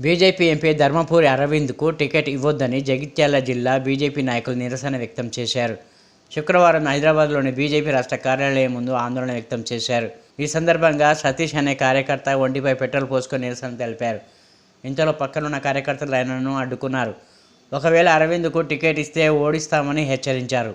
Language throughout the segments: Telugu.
బీజేపీ ఎంపీ ధర్మపూరి అరవింద్కు టికెట్ ఇవ్వొద్దని జగిత్యాల జిల్లా బీజేపీ నాయకులు నిరసన వ్యక్తం చేశారు. శుక్రవారం హైదరాబాద్లోని బీజేపీ రాష్ట్ర కార్యాలయం ముందు ఆందోళన వ్యక్తం చేశారు. ఈ సందర్భంగా సతీష్ అనే కార్యకర్త ఒంటిపై పెట్రోల్ పోసుకొని నిరసన తెలిపారు. ఇంతలో పక్కనున్న కార్యకర్తలు ఆయనను అడ్డుకున్నారు. ఒకవేళ అరవింద్కు టికెట్ ఇస్తే ఓడిస్తామని హెచ్చరించారు.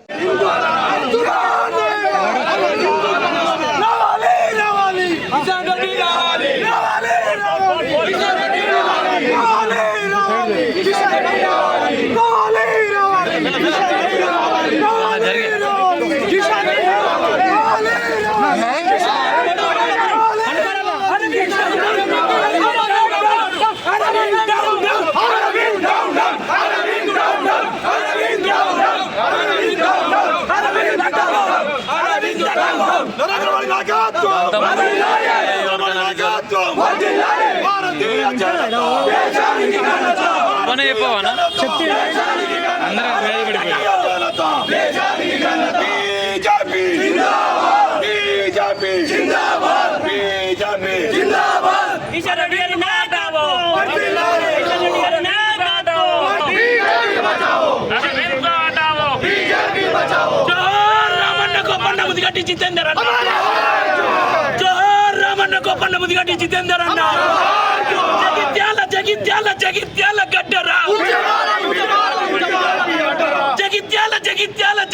పని చెప్పవనా దేశానికి ఘనత దేశానికి ఘనత బీజేపీ! జిందాబాద్ బీజేపీ! ముదిగట్టి జితేందర్ అన్న. జోహార్ రామన్న గోపన్న ముదిగట్టి జితేందర్ అన్న. జగిత్యాల జగిత్యాల జగిత్యాల గడ్డ.